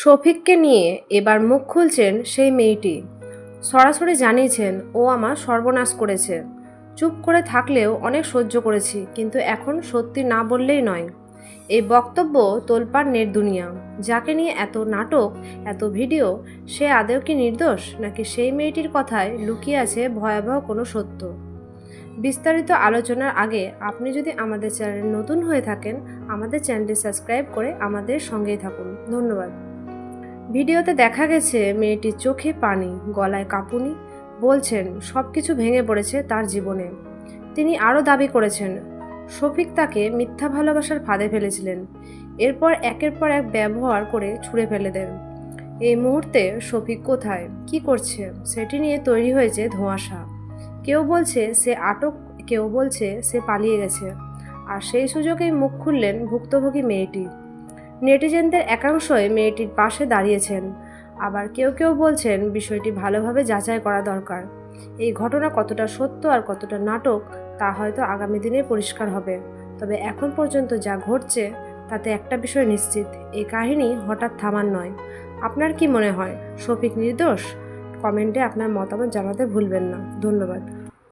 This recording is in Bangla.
শফিককে নিয়ে এবার মুখ খুলছেন সেই মেয়েটি। সরাসরি জানিয়েছেন, ও আমার সর্বনাশ করেছে। চুপ করে থাকলেও অনেক সহ্য করেছি, কিন্তু এখন সত্যি না বললেই নয়। এই বক্তব্য তোলপাড় নেট দুনিয়া। যাকে নিয়ে এত নাটক, এত ভিডিও, সে আদেও কি নির্দোষ, নাকি সেই মেয়েটির কথায় লুকিয়ে আছে ভয়াবহ কোনো সত্য? বিস্তারিত আলোচনার আগে আপনি যদি আমাদের চ্যানেল নতুন হয়ে থাকেন, আমাদের চ্যানেলটি সাবস্ক্রাইব করে আমাদের সঙ্গেই থাকুন। ধন্যবাদ। ভিডিওতে দেখা গেছে মেয়েটির চোখে পানি, গলায় কাঁপুনি, বলছেন সব কিছু ভেঙে পড়েছে তার জীবনে। তিনি আরও দাবি করেছেন, শফিক তাকে মিথ্যা ভালোবাসার ফাঁদে ফেলেছিলেন। এরপর একের পর এক ব্যবহার করে ছুঁড়ে ফেলে দেন। এই মুহূর্তে শফিক কোথায়? কি করছে? সেটি নিয়ে তৈরি হয়েছে ধোঁয়াশা। কেউ বলছে সে আটক, কেউ বলছে সে পালিয়ে গেছে। আর সেই সুযোগেই মুখ খুললেন ভুক্তভোগী মেয়েটি। নেটিজেনদের একাংশই মেয়েটির পাশে দাঁড়িয়েছেন। আবার কেউ কেউ বলছেন বিষয়টি ভালোভাবে যাচাই করা দরকার। এই ঘটনা কতটা সত্য আর কতটা নাটক, তা হয়তো আগামী দিনে পরিষ্কার হবে। তবে এখন পর্যন্ত যা ঘটছে, তাতে একটা বিষয় নিশ্চিত, এই কাহিনী হঠাৎ থামার নয়। আপনার কি মনে হয়, শফিক নির্দোষ? কমেন্টে আপনার মতামত জানাতে ভুলবেন না। ধন্যবাদ।